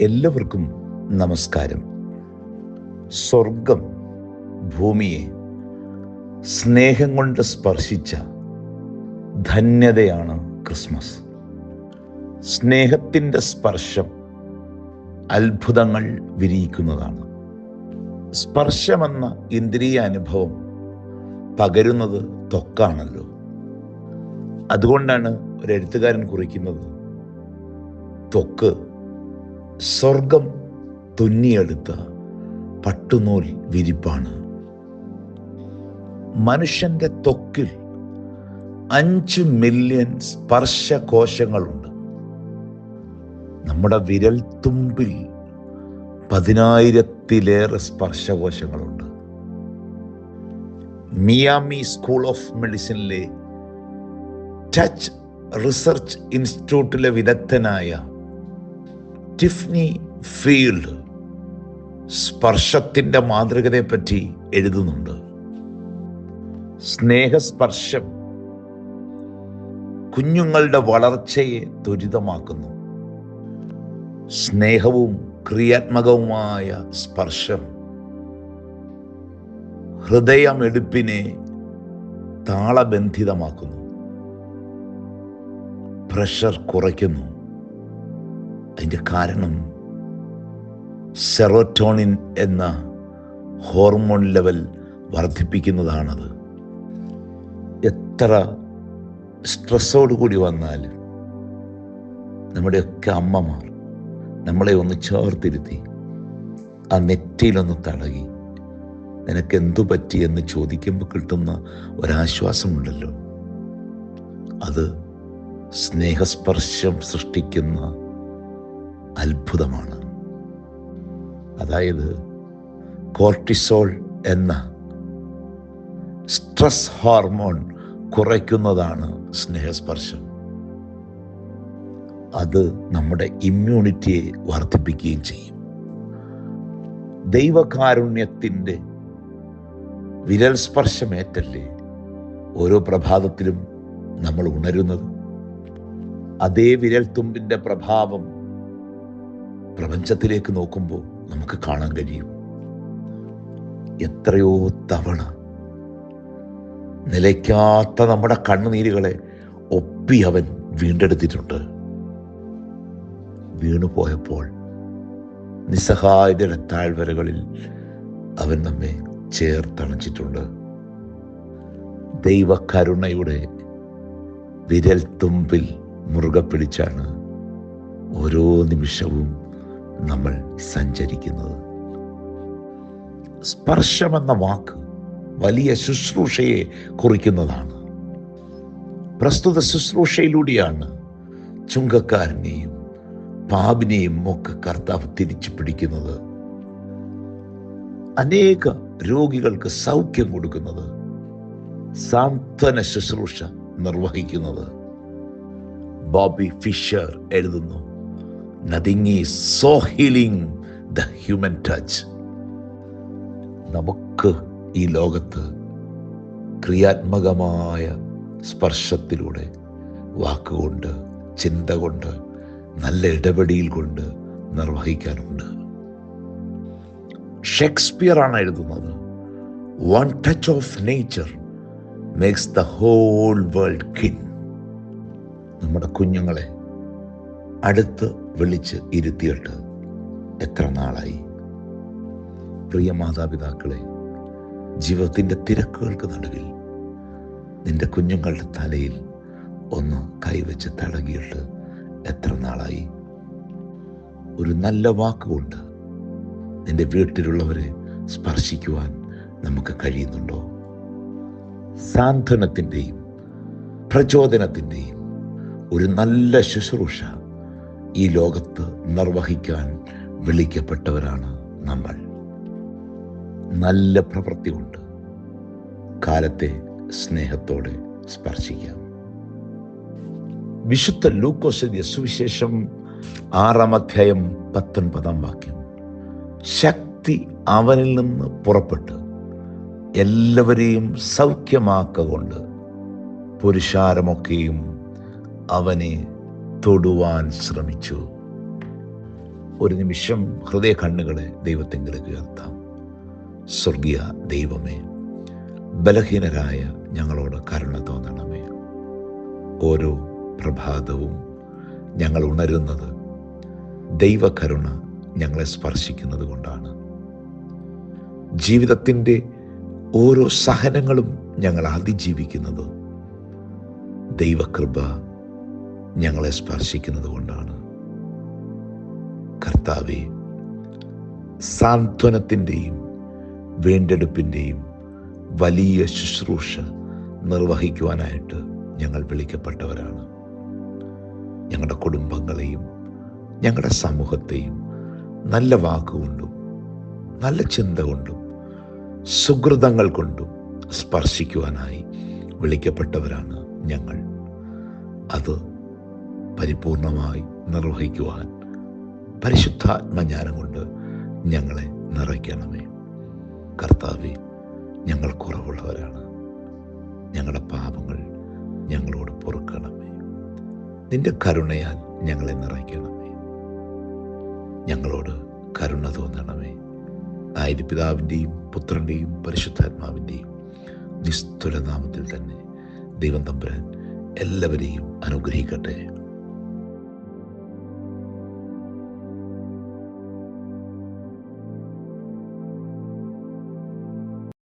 എല്ലാവർക്കും നമസ്കാരം. സ്വർഗം ഭൂമിയെ സ്നേഹം കൊണ്ട് സ്പർശിച്ച ധന്യതയാണ് ക്രിസ്മസ്. സ്നേഹത്തിന്റെ സ്പർശം അത്ഭുതങ്ങൾ വിരിയിക്കുന്നതാണ്. സ്പർശമെന്ന ഇന്ദ്രിയ അനുഭവം പകരുന്നത് ത്വക്കാണല്ലോ. അതുകൊണ്ടാണ് ഒരു എഴുത്തുകാരൻ കുറിക്കുന്നത് ത്വക്ക് സ്വർഗം തുന്നിയെടുത്ത പട്ടുനൂൽ വിരിപ്പാണ്. മനുഷ്യന്റെ ത്വക്കിൽ അഞ്ച് മില്യൺ സ്പർശകോശങ്ങളുണ്ട്. നമ്മുടെ വിരൽ തുമ്പിൽ പതിനായിരത്തിലേറെ സ്പർശകോശങ്ങളുണ്ട്. മിയാമി സ്കൂൾ ഓഫ് മെഡിസിനിലെ ടച്ച് റിസർച്ച് ഇൻസ്റ്റിറ്റ്യൂട്ടിലെ വിദഗ്ധനായ ടിഫ്നി ഫീൽഡ് സ്പർശത്തിന്റെ മാതൃകതയെപ്പറ്റി എഴുതുന്നുണ്ട്. സ്നേഹസ്പർശം കുഞ്ഞുങ്ങളുടെ വളർച്ചയെ ത്വരിതമാക്കുന്നു. സ്നേഹവും ക്രിയാത്മകവുമായ സ്പർശം ഹൃദയമെടുപ്പിനെ താളബന്ധിതമാക്കുന്നു. പ്രഷർ കുറയ്ക്കുന്നു. അതിന്റെ കാരണം സെറോറ്റോണിൻ എന്ന ഹോർമോൺ ലെവൽ വർദ്ധിപ്പിക്കുന്നതാണത്. എത്ര സ്ട്രെസ്സോട് കൂടി വന്നാലും നമ്മുടെയൊക്കെ അമ്മമാർ നമ്മളെ ഒന്ന് ചേർത്തിരുത്തി ആ നെറ്റിയിലൊന്ന് തടകി നിനക്ക് എന്തു പറ്റി എന്ന് ചോദിക്കുമ്പോൾ കിട്ടുന്ന ഒരാശ്വാസമുണ്ടല്ലോ. അത് സ്നേഹസ്പർശം സൃഷ്ടിക്കുന്ന അത്ഭുതമാണ്. അതായത് കോർട്ടിസോൾ എന്ന സ്ട്രെസ് ഹോർമോൺ കുറയ്ക്കുന്നതാണ് സ്നേഹസ്പർശം. അത് നമ്മുടെ ഇമ്മ്യൂണിറ്റിയെ വർദ്ധിപ്പിക്കുകയും ചെയ്യും. ദൈവകാരുണ്യത്തിന്റെ വിരൽ സ്പർശമേറ്റല്ലേ ഓരോ പ്രഭാതത്തിലും നമ്മൾ ഉണരുന്നത്? അതേ വിരൽത്തുമ്പിന്റെ പ്രഭാവം പ്രപഞ്ചത്തിലേക്ക് നോക്കുമ്പോൾ നമുക്ക് കാണാൻ കഴിയും. എത്രയോ തവണ നിലയ്ക്കാത്ത നമ്മുടെ കണ്ണുനീരുകളെ ഒപ്പി അവൻ വീണ്ടെടുത്തിട്ടുണ്ട്. വീണുപോയപ്പോൾ നിസ്സഹായതയുടെ താഴ്വരകളിൽ അവൻ നമ്മെ ചേർത്തണച്ചിട്ടുണ്ട്. ദൈവകരുണയുടെ വിരൽ തുമ്പിൽ മുറുകെ പിടിച്ചാണ് ഓരോ നിമിഷവും നമ്മൾ സഞ്ചരിക്കുന്നത്. സ്പർശമെന്ന വാക്ക് വലിയ ശുശ്രൂഷയെ കുറിക്കുന്നതാണ്. പ്രസ്തുത ശുശ്രൂഷയിലൂടെയാണ് ചുങ്കക്കാരനെയും പാപിനെയും ഒക്കെ കർത്താവ് തിരിച്ചു പിടിക്കുന്നത്. അനേക രോഗികൾക്ക് സൗഖ്യം കൊടുക്കുന്നത്. സാന്ത്വന ശുശ്രൂഷ നിർവഹിക്കുന്നത്. ബോബി ഫിഷർ എഴുതുന്നു. Nothing is so healing the human touch നമുക്ക് ഈ ലോകത്ത് ക്രിയാത്മകമായ സ്പർശത്തിലൂടെ വാക്കുകൊണ്ട് ചിന്ത കൊണ്ട് നല്ല ഇടപെടിയിൽ കൊണ്ട് നിർവഹിക്കാനുണ്ട്. ഷേക്സ്പിയർ ആണ് എഴുതുന്നത്. One touch of nature makes the whole world kin നമ്മുടെ കുഞ്ഞുങ്ങളെ അടുത്ത് വിളിച്ച് ഇരുത്തിയിട്ട് എത്ര നാളായി? പ്രിയ മാതാപിതാക്കളെ ജീവിതത്തിന്റെ തിരക്കുകൾക്ക് നടുവിൽ നിന്റെ കുഞ്ഞുങ്ങളുടെ തലയിൽ ഒന്ന് കൈവച്ച് തടകിയിട്ട് എത്ര നാളായി? ഒരു നല്ല വാക്കുകൊണ്ട് നിന്റെ വീട്ടിലുള്ളവരെ സ്പർശിക്കുവാൻ നമുക്ക് കഴിയുന്നുണ്ടോ? സാന്ത്വനത്തിന്റെയും പ്രചോദനത്തിന്റെയും ഒരു നല്ല ശുശ്രൂഷ ഈ ലോകത്ത് നിർവഹിക്കാൻ വിളിക്കപ്പെട്ടവരാണ് നമ്മൾ. നല്ല പ്രവൃത്തി കൊണ്ട് കാലത്തെ സ്നേഹത്തോടെ സ്പർശിക്കാം. വിശുദ്ധ ലൂക്കോസ് സുവിശേഷം ആറാം അധ്യായം പത്തൊൻപതാം വാക്യം. ശക്തി അവനിൽ നിന്ന് പുറപ്പെട്ട് എല്ലാവരെയും സൗഖ്യമാക്കൊണ്ട് പുരുഷാരമൊക്കെയും അവനെ തൊടുവാൻ ശ്രമിച്ചു. ഒരു നിമിഷം ഹൃദയ കണ്ണുകളെ ദൈവത്തെങ്കിലേക്ക് ഉയർത്താം. സ്വർഗീയ ദൈവമേ ബലഹീനരായ ഞങ്ങളോട് കരുണ തോന്നണമേ. ഓരോ പ്രഭാതവും ഞങ്ങൾ ഉണരുന്നത് ദൈവകരുണ ഞങ്ങളെ സ്പർശിക്കുന്നത് കൊണ്ടാണ്. ജീവിതത്തിന്റെ ഓരോ സഹനങ്ങളും ഞങ്ങൾ അതിജീവിക്കുന്നത് ദൈവകൃപ ഞങ്ങളെ സ്പർശിക്കുന്നത് കൊണ്ടാണ്. കർത്താവെ സാന്ത്വനത്തിന്റെയും വീണ്ടെടുപ്പിന്റെയും വലിയ ശുശ്രൂഷ നിർവഹിക്കുവാനായിട്ട് ഞങ്ങൾ വിളിക്കപ്പെട്ടവരാണ്. ഞങ്ങളുടെ കുടുംബങ്ങളെയും ഞങ്ങളുടെ സമൂഹത്തെയും നല്ല വാക്കുകൊണ്ടും നല്ല ചിന്ത കൊണ്ടും സുഹൃതങ്ങൾ കൊണ്ടും സ്പർശിക്കുവാനായി വിളിക്കപ്പെട്ടവരാണ് ഞങ്ങൾ. അത് പരിപൂർണമായി നിർവഹിക്കുവാൻ പരിശുദ്ധാത്മജ്ഞാനം കൊണ്ട് ഞങ്ങളെ നിറയ്ക്കണമേ. കർത്താവെ ഞങ്ങൾ കുറവുള്ളവരാണ്. ഞങ്ങളുടെ പാപങ്ങൾ ഞങ്ങളോട് പൊറുക്കണമേ. നിന്റെ കരുണയാൽ ഞങ്ങളെ നിറയ്ക്കണമേ. ഞങ്ങളോട് കരുണ തോന്നണമേ. ആയിരം പിതാവിന്റെയും പുത്രന്റെയും പരിശുദ്ധാത്മാവിന്റെയും നിസ്തുലനാമത്തിൽ തന്നെ ദൈവം തമ്പുരാൻ എല്ലാവരെയും അനുഗ്രഹിക്കട്ടെ.